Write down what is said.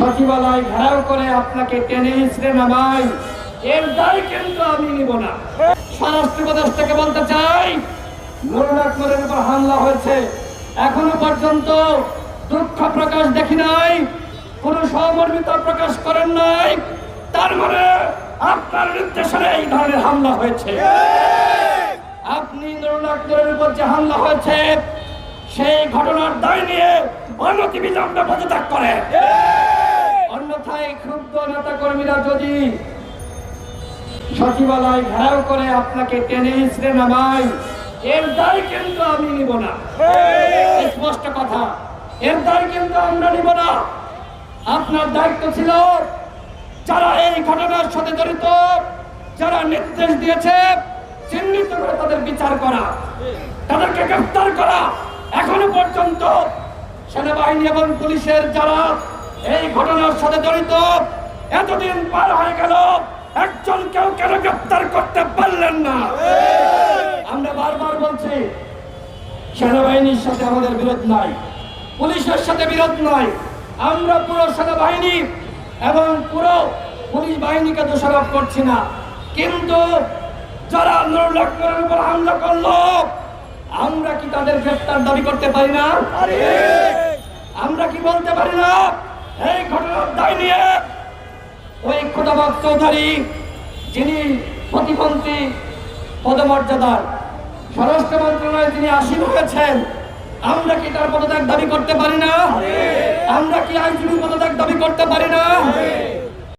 সচিবালয় ঘেরাও করে আপনাকে টেনে হিসড়ে নামাই এর দায় কিন্তু আমি নিব না। স্বরাষ্ট্র উপদেষ্টাকে বলতে চাই নুরুল আকবরের উপর হামলা হয়েছে। এখনও পর্যন্ত দুঃখ প্রকাশ দেখি নাই, কোন সহমর্মিতা প্রকাশ করেন নাই। তার মানে আপনার নির্দেশনে এই ধরনের হামলা হয়েছে। আপনি নুরুল আকবরের উপর যে হামলা হয়েছে, সেই ঘটনার দায় নিয়ে অনতি বিলম্বে পদত্যাগ করে নেতা কর্মীরা যদি সচিবালয় ঘেরাও করে আপনাকে টেনে হিসড়ে নামাই এর দায় কিন্তু আমি নিব না। স্পষ্ট কথা। এর দায় কিন্তু আমরা নিব না। আপনার দায়িত্ব ছিল যারা এই ঘটনার সাথে জড়িত যারা নির্দেশ দিয়েছে চিহ্নিত করে তাদের বিচার করা তাদেরকে গ্রেফতার করা। এখনও পর্যন্ত সেনাবাহিনী এবং পুলিশের যারা এই ঘটনার সাথে জড়িত এতদিন পার হয়ে গেল, একজন কেউ কেন গ্রেফতার করতে পারলেন না? আমরা বারবার বলছি, সেনাবাহিনীর সাথে আমাদের বিরোধ নাই, পুলিশের সাথে বিরোধ নাই। আমরা পুরো সেনাবাহিনী এবং পুরো পুলিশ বাহিনীকে দোষারোপ করছি না। কিন্তু যারা আকবরের উপর হামলা করল, আমরা কি তাদের গ্রেফতার দাবি করতে পারি না? আমরা কি বলতে পারি না? এই ঘটনার দায় নিয়ে ওই খোদাবাদ চৌধুরী, যিনি প্রতিমন্ত্রী পদমর্যাদার স্বরাষ্ট্র মন্ত্রণালয়ে যিনি আসীন হয়েছেন, আমরা কি তার পদত্যাগ দাবি করতে পারি না? আমরা কি আইনজীবী পদত্যাগ দাবি করতে পারি না?